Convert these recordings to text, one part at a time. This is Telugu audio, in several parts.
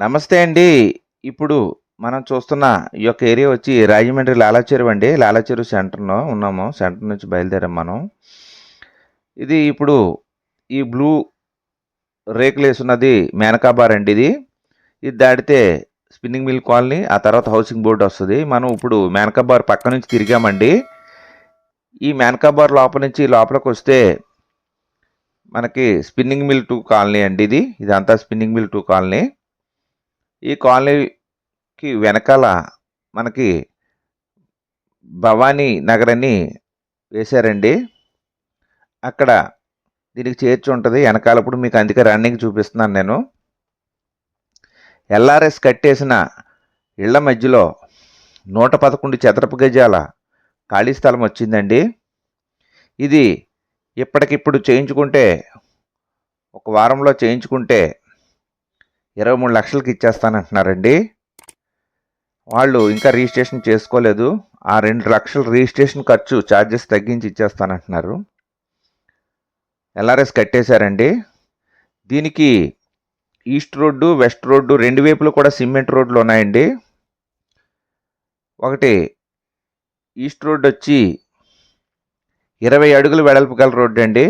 నమస్తే అండి. ఇప్పుడు మనం చూస్తున్న ఈ యొక్క ఏరియా వచ్చి రాజమండ్రి లాలాచెరువు అండి. లాలాచెరువు సెంటర్‌లో ఉన్నాము. సెంటర్ నుంచి బయలుదేరాం మనం. ఇది ఇప్పుడు ఈ బ్లూ రేకులేసున్నది మేనకా బార్ అండి ఇది. ఇది దాటితే స్పిన్నింగ్ మిల్ కాలనీ, ఆ తర్వాత హౌసింగ్ బోర్డు వస్తుంది మనం ఇప్పుడు మేనకా బార్ పక్క నుంచి తిరిగామండి. ఈ మేనకా బార్ లోపల నుంచి లోపలికొస్తే మనకి స్పిన్నింగ్ మిల్ టూ కాలనీ అండి ఇది. ఇదంతా స్పిన్నింగ్ మిల్ టూ కాలనీ. ఈ కాలనీకి వెనకాల మనకి భవానీ నగర్ అని వేశారండి. అక్కడ దీనికి చేర్చి ఉంటుంది వెనకాల ఇప్పుడు మీకు అందుకే రన్నింగ్ చూపిస్తున్నాను నేను. ఎల్ఆర్ఎస్ కట్టేసిన ఇళ్ళ మధ్యలో 111 చదరపు గజాల ఖాళీ స్థలం వచ్చిందండి. ఇది ఇప్పటికిప్పుడు చేయించుకుంటే ఒక వారంలో చేయించుకుంటే 23 లక్షలకి ఇచ్చేస్తానంటున్నారండి. వాళ్ళు ఇంకా రిజిస్ట్రేషన్ చేసుకోలేదు. ఆ రెండు లక్షలు రిజిస్ట్రేషన్ ఖర్చు చార్జెస్ తగ్గించి ఇచ్చేస్తానంటున్నారు. ఎల్ఆర్ఎస్ కట్టేశారండి. దీనికి ఈస్ట్ రోడ్డు, వెస్ట్ రోడ్డు రెండు వైపులు కూడా సిమెంట్ రోడ్లు ఉన్నాయండి. ఒకటి ఈస్ట్ రోడ్ వచ్చి 20 అడుగులు వెడల్పు గల రోడ్డండి.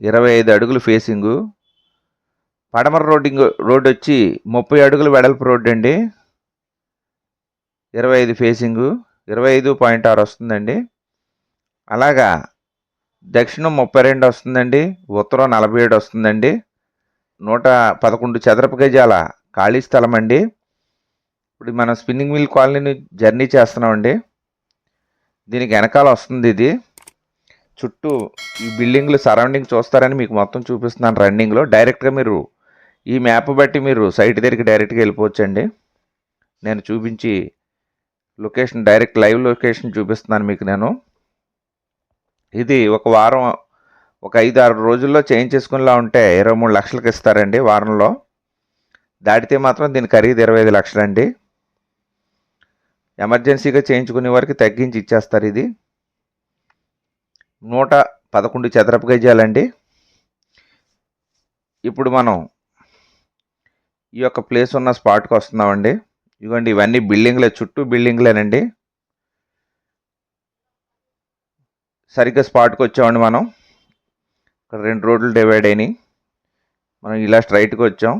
25 అడుగులు ఫేసింగు. పడమర రోడ్డింగ్ రోడ్డొచ్చి 30 అడుగులు వెడల్పు రోడ్డు అండి ఇరవై ఐదు ఫేసింగు. 25.6 వస్తుందండి. అలాగా దక్షిణం 32 వస్తుందండి. ఉత్తరం 47 వస్తుందండి. 111 చదరపు గజాల ఖాళీ స్థలం అండి ఇప్పుడు మనం స్పిన్నింగ్ మిల్ కాలనీని జర్నీ చేస్తున్నామండి. దీనికి వెనకాల వస్తుంది ఇది. చుట్టూ ఈ బిల్డింగ్‌లు సరౌండింగ్ చూస్తారని మీకు మొత్తం చూపిస్తున్నాను రన్నింగ్‌లో. డైరెక్ట్‌గా మీరు ఈ మ్యాప్ బట్టి మీరు సైట్ దగ్గరికి డైరెక్ట్‌గా వెళ్ళిపోవచ్చండి. నేను చూపించి లొకేషన్ డైరెక్ట్ లైవ్ లొకేషన్ చూపిస్తున్నాను మీకు నేను. ఇది ఒక వారం ఒక 5, 6 రోజుల్లో చేయించేసుకునేలా ఉంటే ఇరవై మూడు లక్షలకు ఇస్తారండి వారంలో. దాటితే మాత్రం దీని ఖరీదు 25 లక్షలండి. ఎమర్జెన్సీగా చేయించుకునే వారికి తగ్గించి ఇచ్చేస్తారు ఇది. 111 చదరపు గజాలండి. ఇప్పుడు మనం ఈ యొక్క ప్లేస్ ఉన్న స్పాట్‌కి వస్తున్నామండి. ఇదిగోండి ఇవన్నీ బిల్డింగ్‌లే చుట్టూ బిల్డింగ్‌లేనండి. సరిగ్గా స్పాట్‌కి వచ్చామండి మనం. ఇక్కడ రెండు రోడ్లు డివైడ్ అయినాయి. మనం ఇలా స్ట్రైట్కి వచ్చాం.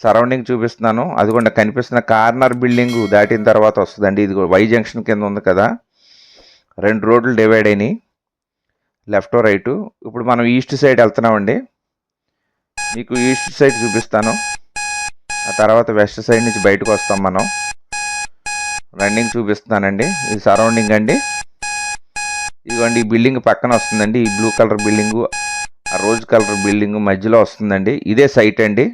సరౌండింగ్ చూపిస్తున్నాను. అదిగోండి కనిపిస్తున్న కార్నర్ బిల్డింగ్ దాటిన తర్వాత వస్తుందండి ఇది వై జంక్షన్ కింద ఉంది కదా! రెండు రోడ్లు డివైడ్ అయినాయి. Left right. ఇప్పుడు మనం ఈస్ట్ సైడ్ వెళ్తున్నామండి మీకు ఈస్ట్ సైడ్ చూపిస్తాను. ఆ తర్వాత వెస్ట్ సైడ్ నుంచి బయటకు వస్తాం మనం. రన్నింగ్ చూపిస్తున్నానండి. ఇది సరౌండింగ్ అండి. ఇదిగోండి ఈ బిల్డింగ్ పక్కన వస్తుందండి. ఈ బ్లూ కలర్ బిల్డింగు, ఆ రోజ్ కలర్ బిల్డింగ్ మధ్యలో వస్తుందండి. ఇదే సైట్ అండి.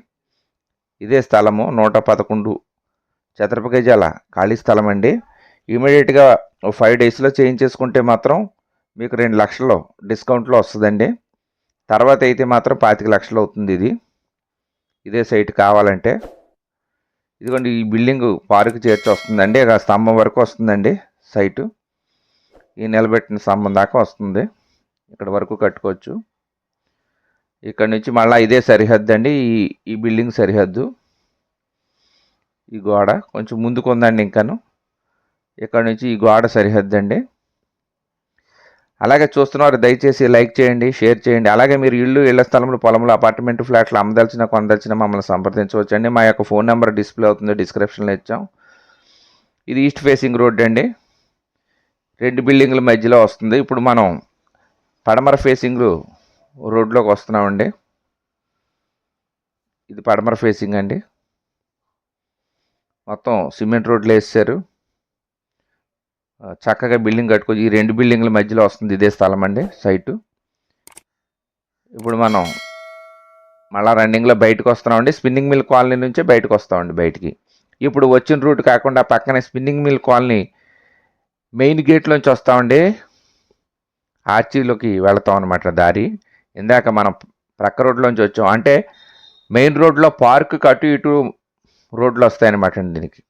ఇదే స్థలము 111 చదరపు గజాల ఖాళీ స్థలం అండి. ఇమ్మీడియేట్‌గా ఓ ఫైవ్ డేస్‌లో చేయించేసుకుంటే మాత్రం మీకు రెండు లక్షలు డిస్కౌంట్‌లో వస్తుందండి తర్వాత అయితే మాత్రం 25 లక్షలు అవుతుంది ఇది. ఇదే సైట్ కావాలంటే. ఇదిగోండి ఈ బిల్డింగ్ పార్కు చేర్చి వస్తుందండి. ఆ స్తంభం వరకు వస్తుందండి సైటు. ఈ నిలబెట్టిన స్తంభం దాకా వస్తుంది. ఇక్కడ వరకు కట్టుకోవచ్చు. ఇక్కడ నుంచి మళ్ళీ ఇదే సరిహద్దు అండి. ఈ ఈ బిల్డింగ్ సరిహద్దు. ఈ గోడ కొంచెం ముందుకు ఉందండి ఇంకాను. ఇక్కడ నుంచి ఈ గోడ సరిహద్దు అండి అలాగే చూస్తున్నారు దయచేసి లైక్ చేయండి, షేర్ చేయండి. అలాగే మీరు ఇల్లు, ఇళ్ళ స్థలములు, పొలములు, అపార్ట్మెంట్ ఫ్లాట్లు అమ్మదలిచిన కొందలిచిన మమ్మల్ని సంప్రదించవచ్చండి. మా యొక్క ఫోన్ నెంబర్ డిస్‌ప్లే అవుతుంది. డిస్క్రిప్షన్‌లో ఇచ్చాం. ఇది ఈస్ట్ ఫేసింగ్ రోడ్ అండి. రెండు బిల్డింగ్ల మధ్యలో వస్తుంది. ఇప్పుడు మనం పడమర ఫేసింగ్ రోడ్‌లోకి వస్తున్నామండి. ఇది పడమర ఫేసింగ్ అండి. మొత్తం సిమెంట్ రోడ్లు వేసారు చక్కగా బిల్డింగ్ కట్టుకోవచ్చు. ఈ రెండు బిల్డింగ్ల మధ్యలో వస్తుంది ఇదే స్థలం అండి సైటు. ఇప్పుడు మనం మళ్ళా రన్నింగ్‌లో బయటకు వస్తున్నామండి. స్పిన్నింగ్ మిల్ కాలనీ నుంచే బయటకు వస్తామండి బయటికి. ఇప్పుడు వచ్చిన రూట్ కాకుండా పక్కనే స్పిన్నింగ్ మిల్ కాలనీ మెయిన్ గేట్‌లోంచి వస్తామండి. ఆర్చీలోకి వెళ్తాం అనమాట దారి. ఇందాక మనం ప్రక్క రోడ్‌లోంచి వచ్చాం. అంటే మెయిన్ రోడ్‌లో పార్క్ అటు ఇటు రోడ్లు వస్తాయన్నమాట అండి దీనికి.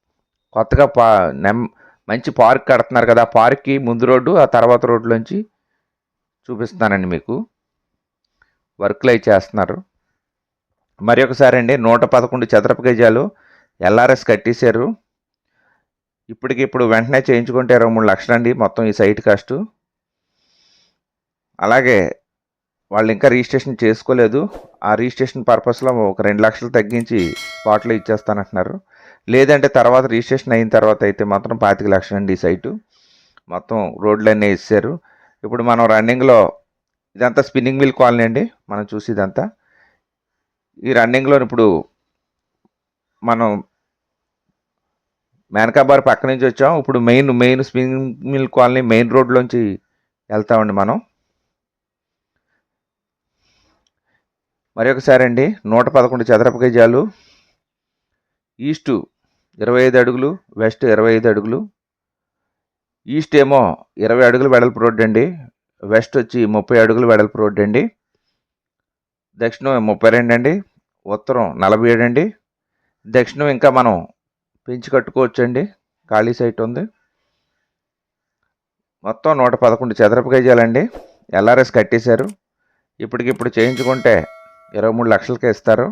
కొత్తగా పా నెం మంచి పార్క్ కడుతున్నారు కదా! ఆ పార్క్‌కి ముందు రోడ్డు, ఆ తర్వాత రోడ్‌లోంచి చూపిస్తున్నానండి మీకు. వర్క్లు అవి చేస్తున్నారు. మరి ఒకసారి అండి నూట పదకొండు చదరపు గజాలు ఎల్ఆర్ఎస్ కట్టేశారు ఇప్పటికి ఇప్పుడు వెంటనే చేయించుకుంటే ఇరవై మూడు లక్షలు అండి మొత్తం ఈ సైట్ కాస్ట్ అలాగే వాళ్ళు ఇంకా రిజిస్ట్రేషన్ చేసుకోలేదు ఆ రిజిస్ట్రేషన్ పర్పస్లో ఒక రెండు లక్షలు తగ్గించి స్పాట్లో ఇచ్చేస్తానంటున్నారు లేదంటే తర్వాత రిజిస్ట్రేషన్ అయిన తర్వాత అయితే మాత్రం పాతిక లక్షలు అండి ఈ సైటు. మొత్తం రోడ్లన్నీ వేసారు ఇప్పుడు మనం రన్నింగ్లో ఇదంతా స్పిన్నింగ్ మిల్ కాలనీ అండి. మనం చూసి ఇదంతా. ఈ రన్నింగ్లో ఇప్పుడు మనం మేనకాబార్ పక్క నుంచి వచ్చాం. ఇప్పుడు main main spinning mill colony main రోడ్లోంచి వెళ్తామండి మనం. మరి ఒకసారి అండి నూట పదకొండు చదరపు గజాలు ఈస్టు ఇరవై ఐదు అడుగులు వెస్ట్ ఇరవై ఐదు అడుగులు ఈస్ట్ ఏమో ఇరవై అడుగులు వెడల్పు రోడ్డు అండి వెస్ట్ వచ్చి ముప్పై అడుగులు వెడల్పు రోడ్డు అండి దక్షిణం ముప్పై రెండు అండి ఉత్తరం నలభై ఏడు అండి దక్షిణం ఇంకా మనం పెంచి కట్టుకోవచ్చండి ఖాళీ సైట్ ఉంది. మొత్తం నూట పదకొండు చదరపు గజాలండి ఎల్ఆర్ఎస్ కట్టేశారు ఇప్పటికిప్పుడు చేయించుకుంటే ఇరవై మూడు లక్షలకే ఇస్తారు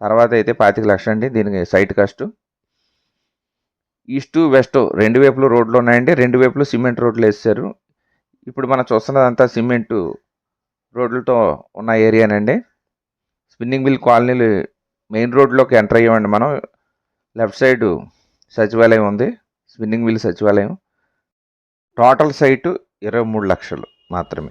తర్వాత అయితే పాతిక లక్షలు అండి దీనికి సైట్ కాస్ట్. ఈస్ట్ వెస్ట్ రెండు వైపులు రోడ్లు ఉన్నాయండి. రెండు వైపులు సిమెంట్ రోడ్లు వేసారు ఇప్పుడు మనం చూస్తున్నదంతా సిమెంట్ రోడ్లతో ఉన్న ఏరియానండి. స్పిన్నింగ్ మిల్ కాలనీలు మెయిన్ రోడ్లోకి ఎంటర్ అయ్యామండి మనం. లెఫ్ట్ సైడ్ సచివాలయం ఉంది. స్పిన్నింగ్ మిల్ సచివాలయం. టోటల్ సైటు ఇరవై మూడు లక్షలు మాత్రమే.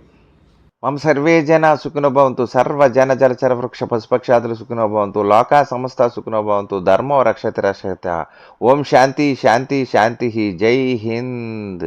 మమ సర్వే జన సుఖినోభవంతు సర్వ జన జలచర వృక్ష పశుపక్షాదులు సుఖినోభవంతు లోకా సమస్త సుఖినోభవంతు ధర్మో రక్షతి రక్షత. ఓం శాంతి శాంతి శాంతి జై హింద్.